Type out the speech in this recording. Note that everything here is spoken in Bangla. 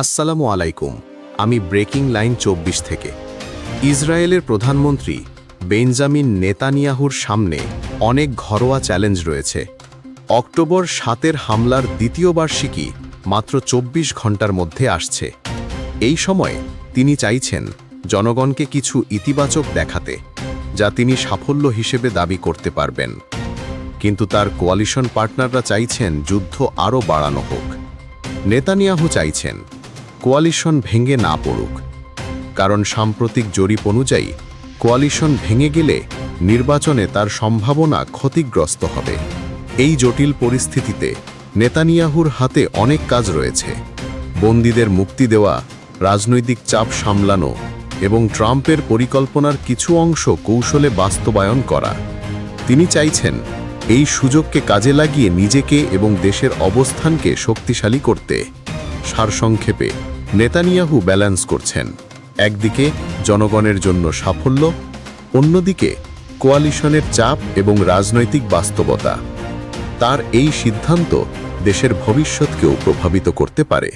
আসসালামু আলাইকুম, আমি ব্রেকিং লাইন চব্বিশ থেকে। ইসরায়েলের প্রধানমন্ত্রী বেঞ্জামিন নেতানিয়াহুর সামনে অনেক ঘরোয়া চ্যালেঞ্জ রয়েছে। অক্টোবর সাতের হামলার দ্বিতীয় বার্ষিকী মাত্র চব্বিশ ঘণ্টার মধ্যে আসছে। এই সময় তিনি চাইছেন জনগণকে কিছু ইতিবাচক দেখাতে, যা তিনি সাফল্য হিসেবে দাবি করতে পারবেন। কিন্তু তার কোয়ালিশন পার্টনাররা চাইছেন যুদ্ধ আরও বাড়ানো হোক। নেতানিয়াহু চাইছেন কোয়ালিশন ভেঙে না পড়ুক। কারণ সাম্প্রতিক জরিপ অনুযায়ী, কোয়ালিশন ভেঙে গেলে নির্বাচনে তার সম্ভাবনা ক্ষতিগ্রস্ত হবে। এই জটিল পরিস্থিতিতে নেতানিয়াহুর হাতে অনেক কাজ রয়েছে। বন্দীদের মুক্তি দেওয়া, রাজনৈতিক চাপ সামলানো এবং ট্রাম্পের পরিকল্পনার কিছু অংশ কৌশলে বাস্তবায়ন করা। তিনি চাইছেন এই সুযোগকে কাজে লাগিয়ে নিজেকে এবং দেশের অবস্থানকে শক্তিশালী করতে। সারসংক্ষেপে নেতানিয়াহু ব্যালেন্স করছেন। একদিকে জনগণের জন্য সাফল্য, অন্যদিকে কোয়ালিশনের চাপ এবং রাজনৈতিক বাস্তবতা। তার এই সিদ্ধান্ত দেশের ভবিষ্যৎকেও প্রভাবিত করতে পারে।